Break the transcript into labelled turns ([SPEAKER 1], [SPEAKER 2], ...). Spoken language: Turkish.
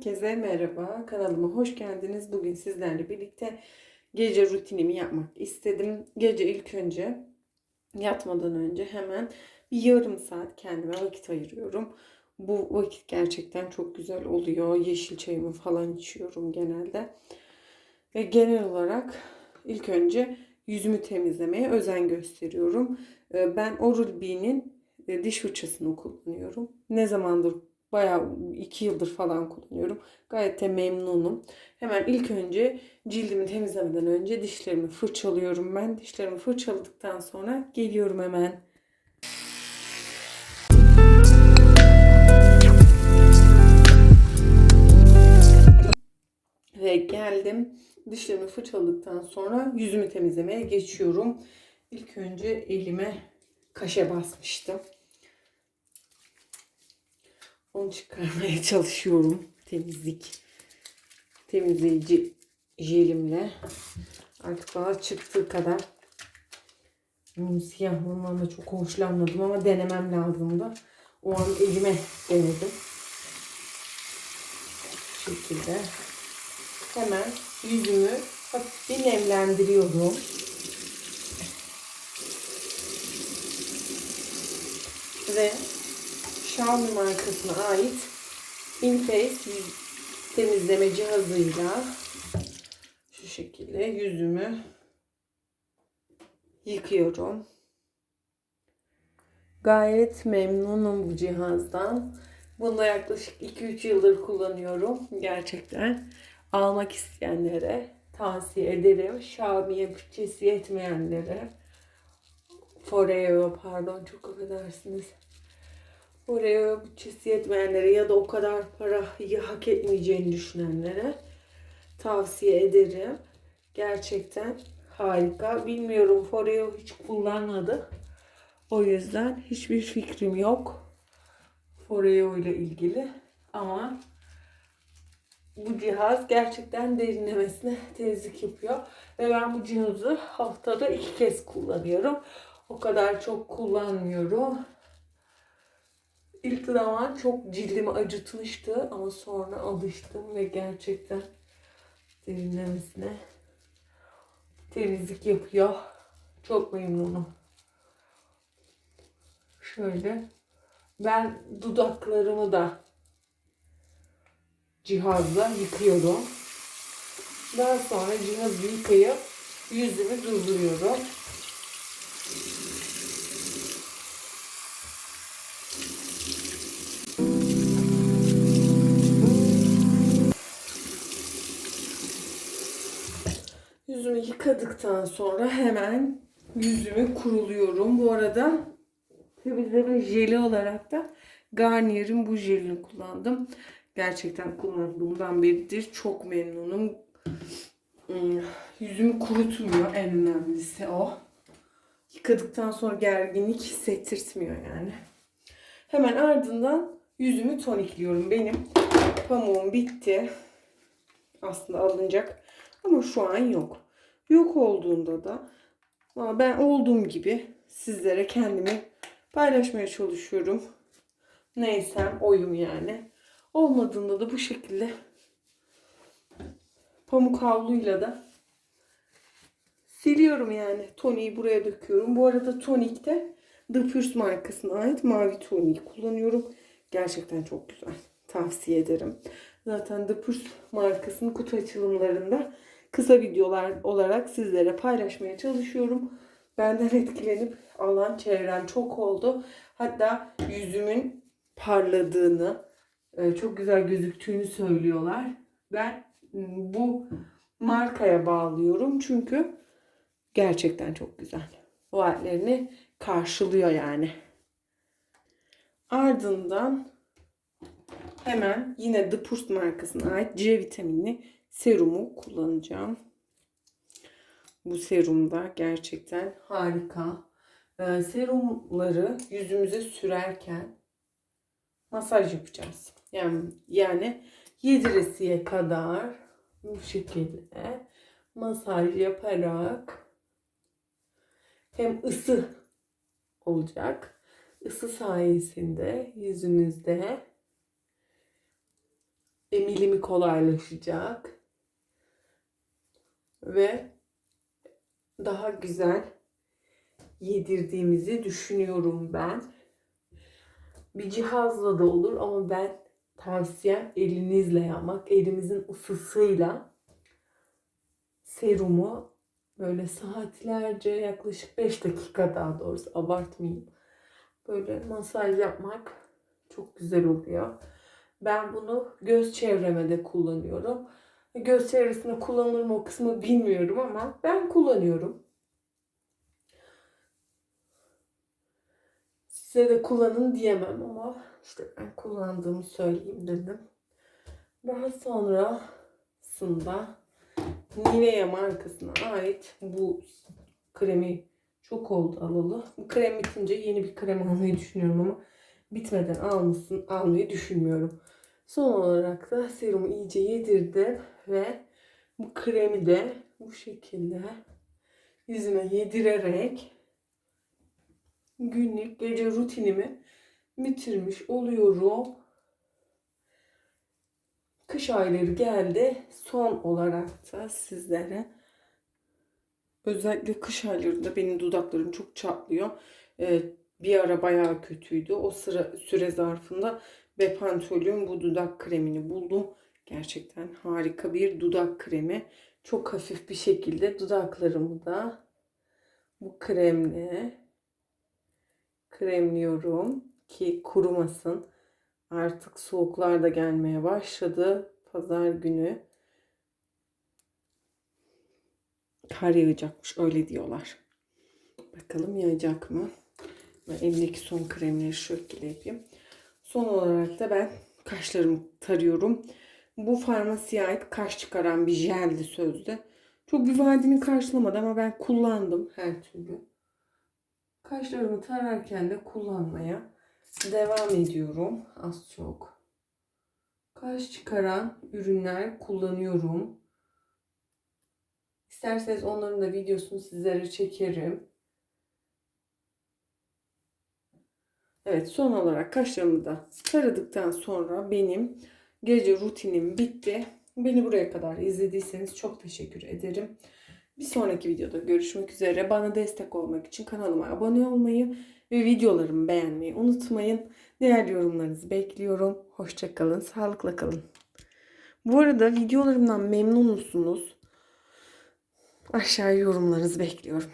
[SPEAKER 1] Herkese merhaba. Kanalıma hoş geldiniz. Bugün sizlerle birlikte gece rutinimi yapmak istedim. Gece ilk önce yatmadan önce hemen bir yarım saat kendime vakit ayırıyorum. Bu vakit gerçekten çok güzel oluyor. Yeşil çayımı falan içiyorum genelde. Ve genel olarak ilk önce yüzümü temizlemeye özen gösteriyorum. Ee, Ben Oral-B'nin e, diş fırçasını kullanıyorum. Ne zamandır bayağı iki yıldır falan kullanıyorum. Gayet de memnunum. Hemen ilk önce cildimi temizlemeden önce dişlerimi fırçalıyorum ben. Dişlerimi fırçaladıktan sonra geliyorum hemen. Ve geldim. Dişlerimi fırçaladıktan sonra yüzümü temizlemeye geçiyorum. İlk önce elime kaşe basmıştım. Onu çıkarmaya çalışıyorum. Temizlik temizleyici jelimle. Artık bana çıktığı kadar. Bunun siyahlığından da çok hoşlanmadım ama denemem lazımdı. O an elime denedim. Bu şekilde. Hemen yüzümü hafif bir nemlendiriyorum. Ve Xiaomi markasına ait Inface temizleme cihazıyla şu şekilde yüzümü yıkıyorum. Gayet memnunum bu cihazdan. Bunu yaklaşık 2-3 yıldır kullanıyorum. Gerçekten almak isteyenlere tavsiye ederim. Xiaomi'ye bütçesi yetmeyenlere Foreo pardon çok affedersiniz. Oraya bütçesi yetmeyenlere ya da o kadar parayı hak etmeyeceğini düşünenlere tavsiye ederim. Gerçekten harika. Bilmiyorum Foreo hiç kullanmadı. O yüzden hiçbir fikrim yok. Foreo ile ilgili. Ama bu cihaz gerçekten derinlemesine temizlik yapıyor. Ve ben bu cihazı haftada iki kez kullanıyorum. O kadar çok kullanmıyorum. İlk zaman çok cildimi acıtmıştı ama sonra alıştım ve gerçekten derinlemesine temizlik yapıyor. Çok memnunum. Şöyle ben dudaklarımı da cihazla yıkıyorum. Daha sonra cihazı yıkayıp yüzümü durduruyorum. Yıkadıktan sonra hemen yüzümü kuruluyorum. Bu arada temizleme jeli olarak da Garnier'in bu jelini kullandım. Gerçekten kullandığımdan beridir çok memnunum. Hmm, Yüzümü kurutmuyor en önemlisi o. Yıkadıktan sonra gerginlik hissettirtmiyor yani. Hemen ardından yüzümü tonikliyorum. Benim pamuğum bitti. Aslında alınacak ama şu an yok. Yok olduğunda da ben olduğum gibi sizlere kendimi paylaşmaya çalışıyorum. Neysem oyum yani. Olmadığında da bu şekilde pamuk havluyla da siliyorum yani. Toniği buraya döküyorum. Bu arada tonikte The Purse markasına ait mavi toniği kullanıyorum. Gerçekten çok güzel. Tavsiye ederim. Zaten The Purse markasının kutu açılımlarında kısa videolar olarak sizlere paylaşmaya çalışıyorum. Benden etkilenip alan çevrem çok oldu. Hatta yüzümün parladığını, e, çok güzel gözüktüğünü söylüyorlar. Ben bu markaya bağlıyorum çünkü gerçekten çok güzel. Vaatlerini karşılıyor yani. Ardından hemen yine The Purse markasına ait C vitaminli serumu kullanacağım. Bu serum da gerçekten harika. Ee, serumları yüzümüze sürerken masaj yapacağız. Yani yani yediresiye kadar bu şekilde masaj yaparak hem ısı olacak. Isı sayesinde yüzünüzde emilimi kolaylaşacak. Ve daha güzel yedirdiğimizi düşünüyorum ben. Bir cihazla da olur ama ben tavsiyem elinizle yapmak. Elimizin ısısıyla serumu böyle saatlerce yaklaşık 5 dakika daha doğrusu abartmayayım. Böyle masaj yapmak çok güzel oluyor. Ben bunu göz çevreme kullanıyorum. Göz çevresinde kullanılır mı o kısmı bilmiyorum ama ben kullanıyorum. Size de kullanın diyemem ama işte ben kullandığımı söyleyeyim dedim. Daha sonrasında Nivea markasına ait bu kremi çok oldu alalı. Bu krem bitince yeni bir krem almayı düşünüyorum ama bitmeden almasın, almayı düşünmüyorum. Son olarak da serumu iyice yedirdim ve bu kremi de bu şekilde yüzüme yedirerek günlük gece rutinimi bitirmiş oluyorum. Kış ayları geldi. Son olarak da sizlere özellikle kış aylarında benim dudaklarım çok çatlıyor. Ee, bir ara bayağı kötüydü. O sıra süre zarfında Bepantol'ün bu dudak kremini buldum. Gerçekten harika bir dudak kremi. Çok hafif bir şekilde dudaklarımı da bu kremle kremliyorum ki kurumasın. Artık soğuklar da gelmeye başladı. Pazar günü kar yağacakmış öyle diyorlar. Bakalım yağacak mı? Ben elimdeki son kremleri şekilde yapayım. Son olarak da ben kaşlarımı tarıyorum. Bu farmasiye ait kaş çıkaran bir jeldi sözde. Çok bir vaadini karşılamadı ama ben kullandım her türlü. Kaşlarımı tararken de kullanmaya devam ediyorum az çok. Kaş çıkaran ürünler kullanıyorum. İsterseniz onların da videosunu sizlere çekerim. Evet son olarak kaşlarımı da taradıktan sonra benim gece rutinim bitti. Beni buraya kadar izlediyseniz çok teşekkür ederim. Bir sonraki videoda görüşmek üzere. Bana destek olmak için kanalıma abone olmayı ve videolarımı beğenmeyi unutmayın. Değerli yorumlarınızı bekliyorum. Hoşçakalın, sağlıkla kalın. Bu arada videolarımdan memnun musunuz? Aşağıya yorumlarınızı bekliyorum.